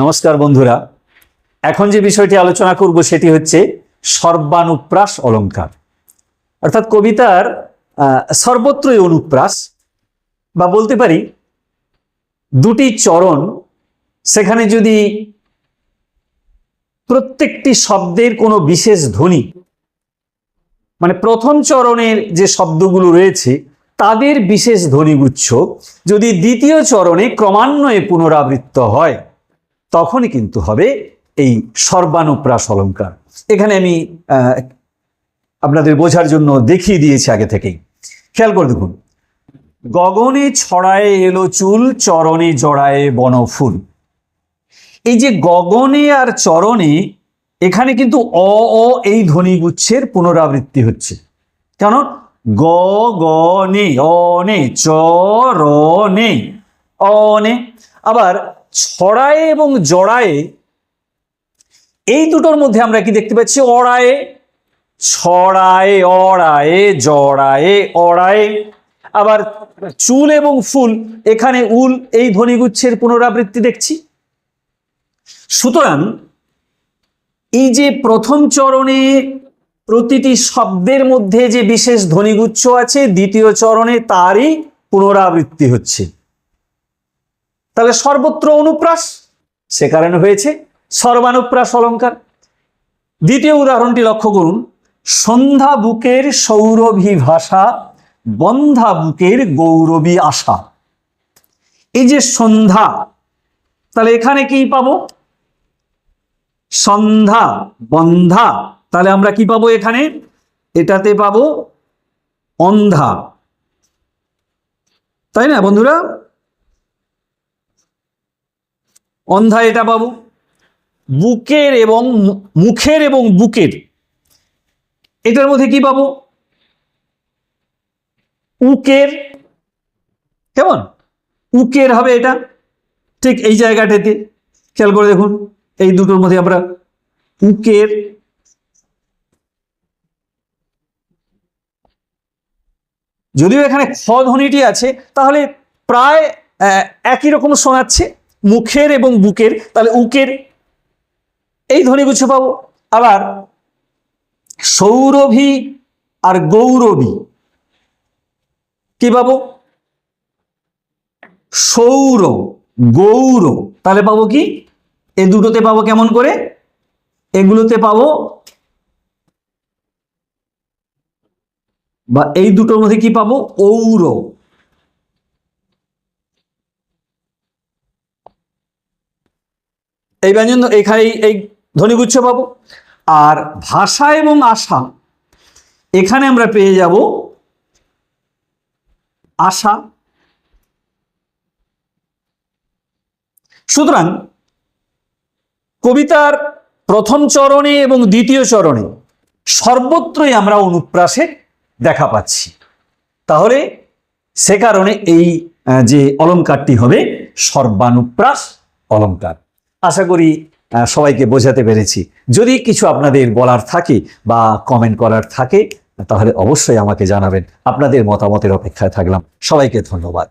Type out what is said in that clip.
নমস্কার বন্ধুরা। এখন যে বিষয়টি আলোচনা করব সেটি হচ্ছে সর্বানুপ্রাস অলংকার অর্থাৎ কবিতার সর্বত্রই অনুপ্রাস বা বলতে পারি দুটি চরণ, সেখানে যদি প্রত্যেকটি শব্দের কোনো বিশেষ ধ্বনি মানে প্রথম চরণের যে শব্দগুলো রয়েছে, তাদের বিশেষ ধ্বনিগুচ্ছ যদি দ্বিতীয় চরণে ক্রমান্বয়ে পুনরাবৃত্ত হয় তখনই কিন্তু হবে এই সর্বানুপ্রাস অলঙ্কার এখানে আমি আপনাদের বোঝার জন্য দেখিয়ে দিয়েছি আগে থেকেই। খেয়াল করে দেখুন, গগনে ছড়ায় এলো চুল, চরণে জড়ায় বনফুল। এই যে গগনে আর চরণে, এখানে কিন্তু অ অ এই ধ্বনিগুচ্ছের পুনরাবৃত্তি হচ্ছে। কেন? গ গ, নে অনে চ, র, নে অনে আবার ছড়ায় এবং জড়ায়ে এই দুটোর মধ্যে আমরা কি দেখতে পাচ্ছি? অড়ায়ে, ছড়ায়ে, অড়ায়ে, জড়ায়ে, অড়ায়ে। আবার চুল এবং ফুল, এখানে উল, এই ধ্বনিগুচ্ছের পুনরাবৃত্তি দেখছি। সুতরাং এই যে প্রথম চরণে প্রতিটি শব্দের মধ্যে যে বিশেষ ধ্বনিগুচ্ছ আছে, দ্বিতীয় চরণে তারই পুনরাবৃত্তি হচ্ছে। তাহলে সর্বত্র অনুপ্রাস, সে কারণে হয়েছে সর্বানুপ্রাস অলঙ্কার। দ্বিতীয় উদাহরণটি লক্ষ্য করুন, সন্ধ্যা বুকের সৌরভী ভাষা, বন্ধা বুকের গৌরবী আশা। এই যে সন্ধ্যা, তাহলে এখানে কি পাবো? সন্ধ্যা, বন্ধা, তাহলে আমরা কি পাবো এখানে? এটাতে পাবো অন্ধা। তাই না বন্ধুরা? অন্ধা এটা পাবো বুকের এবং মুখের এবং বুকের। এটার মধ্যে কি পাবো? উকের। কেমন? উকের হবে এটা। ঠিক এই জায়গাটাতে খেয়াল করে দেখুন। এই দুটোর মধ্যে আমরা উকের যদিও এখানে খ ধ্বনিটি আছে, তাহলে প্রায় একই রকম শোনাচ্ছে। মুখের এবং বুকের, তাহলে উকের, এই ধ্বনিগুচ্ছ পাবো। আবার সৌরভী আর গৌরবী, কি পাবো? সৌর, গৌর, তাহলে পাবো কি? এ দুটোতে পাবো কেমন করে? এগুলোতে পাবো বা এই দুটোর মধ্যে কি পাবো? ঔর। এই ব্যঞ্জন এখানে এই- ধ্বনিগুচ্ছ পাবো। আর ভাষা এবং আশা, এখানে আমরা পেয়ে যাব আশা। সুতরাং কবিতার প্রথম চরণে এবং দ্বিতীয় চরণে সর্বত্রই আমরা অনুপ্রাসে দেখা পাচ্ছি। তাহলে সে কারণে এই যে অলঙ্কারটি হবে সর্বানুপ্রাস অলংকার আশা করি সবাইকে বোঝাতে পেরেছি। যদি কিছু আপনাদের বলার থাকে বা কমেন্ট করার থাকে, তাহলে অবশ্যই আমাকে জানাবেন। আপনাদের মতামতের অপেক্ষায় থাকলাম। সবাইকে ধন্যবাদ।